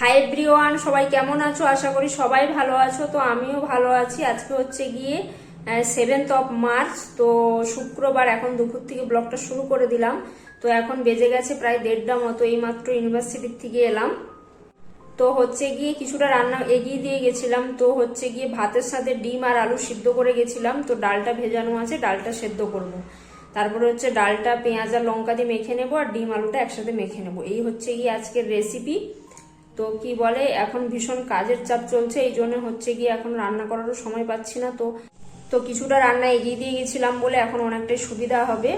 Hi everyone সবাই কেমন আছো? আশা করি সবাই ভালো আছো। তো আমিও ভালো আছি। আজকে হচ্ছে গিয়ে সেভেন্থ অফ মার্চ তো শুক্রবার এখন দুপুর থেকে ব্লগটা শুরু করে দিলাম। তো এখন বেজে গেছে প্রায় দেড়টা মতো, এইমাত্র ইউনিভার্সিটির থেকে এলাম। তো হচ্ছে গিয়ে কিছুটা রান্না এগিয়ে দিয়ে গেছিলাম। তো হচ্ছে গিয়ে ভাতের সাথে ডিম আর আলু সিদ্ধ করে গেছিলাম। তো ডালটা ভেজানো আছে, ডালটা সেদ্ধ করব। তারপরে হচ্ছে ডালটা, পেঁয়াজ আর লঙ্কা দিয়ে মেখে নেব আর ডিম আলুটা একসাথে মেখে নেব। এই হচ্ছে গিয়ে আজকের রেসিপি তো কি বলে, এখন ভীষণ কাজের চাপ চলছে, এই জন্য হচ্ছে গিয়ে এখন রান্না করারও সময় পাচ্ছি না তো। তো কিছুটা রান্না এগিয়ে দিয়ে গেছিলাম বলে এখন অনেকটাই সুবিধা হবে।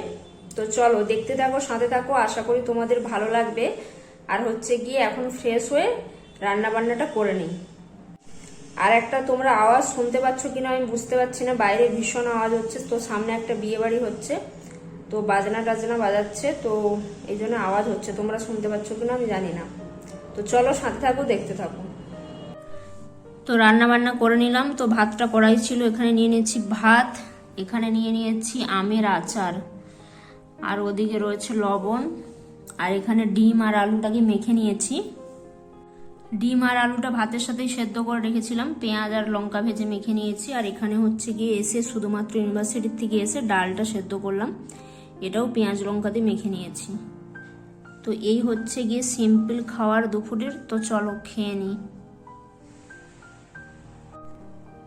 তো চলো, দেখতে থাকো, সাথে থাকো, আশা করি তোমাদের ভালো লাগবে। আর হচ্ছে গিয়ে এখন ফ্রেশ হয়ে রান্না বান্নাটা করে নিই। আর একটা তোমরা আওয়াজ শুনতে পাচ্ছ কিনা আমি বুঝতে পারছি না, বাইরে ভীষণ আওয়াজ হচ্ছে, তো সামনে একটা বিয়ে বাড়ি হচ্ছে, তো বাজনা টাজনা বাজাচ্ছে, তো এই জন্য আওয়াজ হচ্ছে, তোমরা শুনতে পাচ্ছ কিনা আমি জানি না। তো চলো সাথে থাকো, দেখতে থাকো। তো রান্না বান্না করে নিলাম। তো ভাতটা কড়াই ছিল, এখানে নিয়ে নিয়েছি ভাত, এখানে নিয়ে নিয়েছি আমের আচার। আর ওদিকে রয়েছে লবণ, আর এখানে ডিম আর আলুটাকে মেখে নিয়েছি। ডিম আর আলুটা ভাতের সাথেই সেদ্ধ করে রেখেছিলাম। পেঁয়াজ আর লঙ্কা ভেজে মেখে নিয়েছি। আর এখানে হচ্ছে গিয়ে এসে শুধুমাত্র ইউনিভার্সিটির থেকে এসে ডালটা সেদ্ধ করলাম। এটাও পেঁয়াজ লঙ্কা দিয়ে মেখে নিয়েছি। তো এই হচ্ছে গিয়ে সিম্পল খাওয়ার দুপুরের, তো চলো খেয়ে নিই।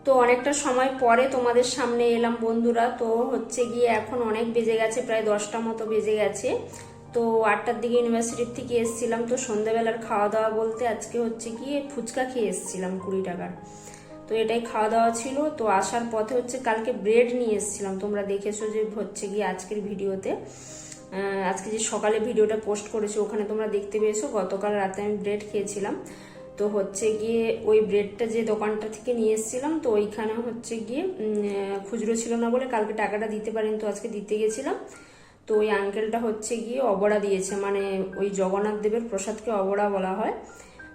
তো অনেকটা সময় পরে তোমাদের সামনে এলাম বন্ধুরা, তো হচ্ছে গিয়ে এখন অনেক বেজে গেছে, প্রায় দশটা মতো বেজে গেছে। তো আটটার দিকে ইউনিভার্সিটির থেকে এসেছিলাম, তো সন্ধ্যাবেলার খাওয়া দাওয়া বলতে আজকে হচ্ছে গিয়ে ফুচকা খেয়ে এসেছিলাম কুড়ি টাকার। তো এটাই খাওয়া দাওয়া ছিল, তো আসার পথে হচ্ছে কালকে ব্রেড নিয়ে এসেছিলাম, তোমরা দেখেছ যে হচ্ছে গিয়ে আজকের ভিডিওতে। আজকে যে সকালে ভিডিওটা পোস্ট করেছি, ওখানে তোমরা দেখতে পেয়েছ, গতকাল রাতে আমি ব্রেড খেয়েছিলাম। তো হচ্ছে গিয়ে ওই ব্রেডটা যে দোকানটা থেকে নিয়ে এসেছিলাম, তো ওইখানে হচ্ছে গিয়ে খুচরো ছিল না বলে কালকে টাকাটা দিতে পারেন, তো আজকে দিতে গেছিলাম। তো ওই আঙ্কেলটা হচ্ছে গিয়ে অবড়া দিয়েছে মানে ওই জগন্নাথ দেবের প্রসাদকে অবড়া বলা হয়।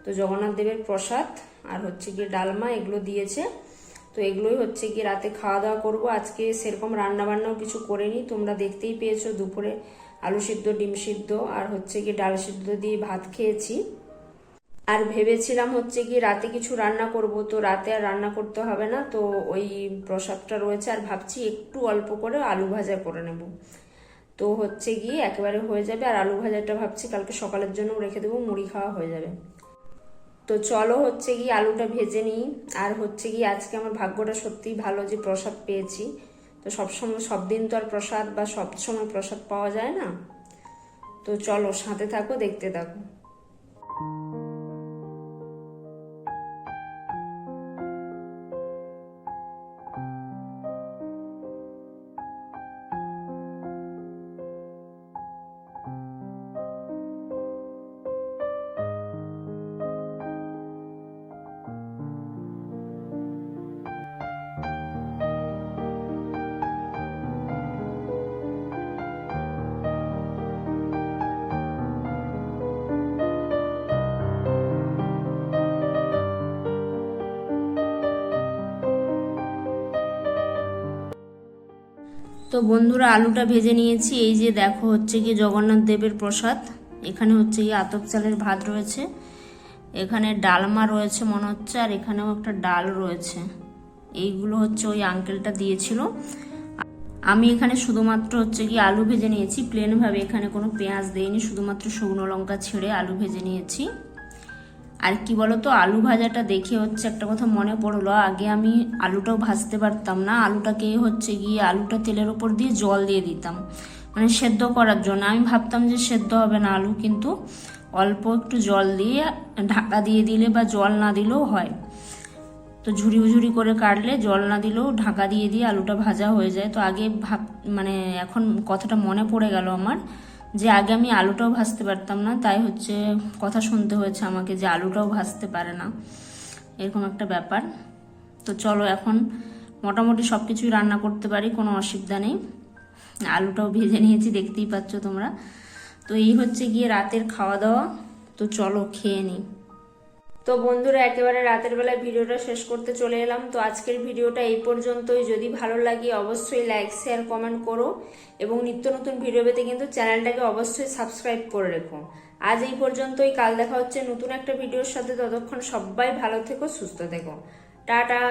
তো জগন্নাথ দেবের প্রসাদ আর হচ্ছে গিয়ে ডালমা এগুলো দিয়েছে। তো এগুলোই হচ্ছে গিয়ে রাতে খাওয়া দাওয়া করব। আজকে সেরকম রান্না বান্নাও কিছু করিনি, তোমরা দেখতেই পেয়েছ দুপুরে আলু সিদ্ধ, ডিম সিদ্ধ আর হচ্ছে গিয়ে ডাল সিদ্ধ দিয়ে ভাত খেয়েছি। আর ভেবেছিলাম হচ্ছে কি রাতে কিছু রান্না করব, তো রাতে আর রান্না করতে হবে না, তো ওই প্রসাদটা রয়েছে আর ভাবছি একটু অল্প করে আলু ভাজা করে নেব। তো হচ্ছে গিয়ে একেবারে হয়ে যাবে আর আলু ভাজাটা ভাবছি কালকে সকালের জন্য রেখে দেবো, মুড়ি খাওয়া হয়ে যাবে। তো চলো হচ্ছে গিয়ে আলুটা ভেজে নিই। আর হচ্ছে গিয়ে আজকে আমার ভাগ্যটা সত্যিই ভালো যে প্রসাদ পেয়েছি। তো সবসময় সব দিন তো আর প্রসাদ বা সব সময় প্রসাদ পাওয়া যায় না। তো চলো সাথে থাকো, দেখতে থাকো। তো বন্ধুরা, আলুটা ভেজে নিয়েছি। এই যে দেখো, হচ্ছে কি জগন্নাথ দেবের প্রসাদ। এখানে হচ্ছে কি আতপ চালের ভাত রয়েছে। এখানে ডালমা রয়েছে মনে হচ্ছে, আর এখানেও একটা ডাল রয়েছে। এইগুলো হচ্ছে ওই আঙ্কেলটা দিয়েছিল। আমি এখানে শুধুমাত্র হচ্ছে কি আলু ভেজে নিয়েছি। প্লেনভাবে এখানে কোনো পেঁয়াজ দেইনি, শুধুমাত্র শুকনো লঙ্কা ছেড়ে আলু ভেজে নিয়েছি। আর কি বলতো, আলু ভাজাটা দেখে হচ্ছে একটা কথা মনে পড়ল, আগে আমি আলুটাও ভাজতে পারতাম না, আলুটাকে হচ্ছে গিয়ে আলুটা তেলের ওপর দিয়ে জল দিয়ে দিতাম। মানে সেদ্ধ করার জন্য। আমি ভাবতাম যে সেদ্ধ হবে না আলু, কিন্তু অল্প একটু জল দিয়ে ঢাকা দিয়ে দিলে বা জল না দিলেও হয়। তো ঝুড়ি ঝুড়ি করে কাটলে জল না দিলেও ঢাকা দিয়ে দিয়ে আলুটা ভাজা হয়ে যায়। তো আগে ভাব মানে এখন কথাটা মনে পড়ে গেল আমার। যে আগে আমি আলুটাও ভাজতে পারতাম না, তাই হচ্ছে কথা শুনতে হয়েছে আমাকে যে আলুটাও ভাজতে পারে না। এরকম একটা ব্যাপার। তো চলো এখন মোটামুটি সব কিছুই রান্না করতে পারি, কোনো অসুবিধা নেই। আলুটাও ভেজে নিয়েছি, দেখতেই পাচ্ছ তোমরা। তো এই হচ্ছে গিয়ে রাতের খাওয়া দাওয়া। তো চলো খেয়ে নিই। তো বন্ধুরা, একেবারে রাতের বেলায় ভিডিওটা শেষ করতে চলে এলাম। তো আজকের ভিডিওটা এই পর্যন্তই। যদি ভালো লাগে অবশ্যই লাইক শেয়ার কমেন্ট করো এবং নিত্য নতুন ভিডিও পেতে কিন্তু চ্যানেলটাকে অবশ্যই সাবস্ক্রাইব করে রেখো। আজ এই পর্যন্তই। কাল দেখা হচ্ছে নতুন একটা ভিডিওর সাথে। ততক্ষণ সবাই ভালো থেকো, সুস্থ থেকো। টাটা!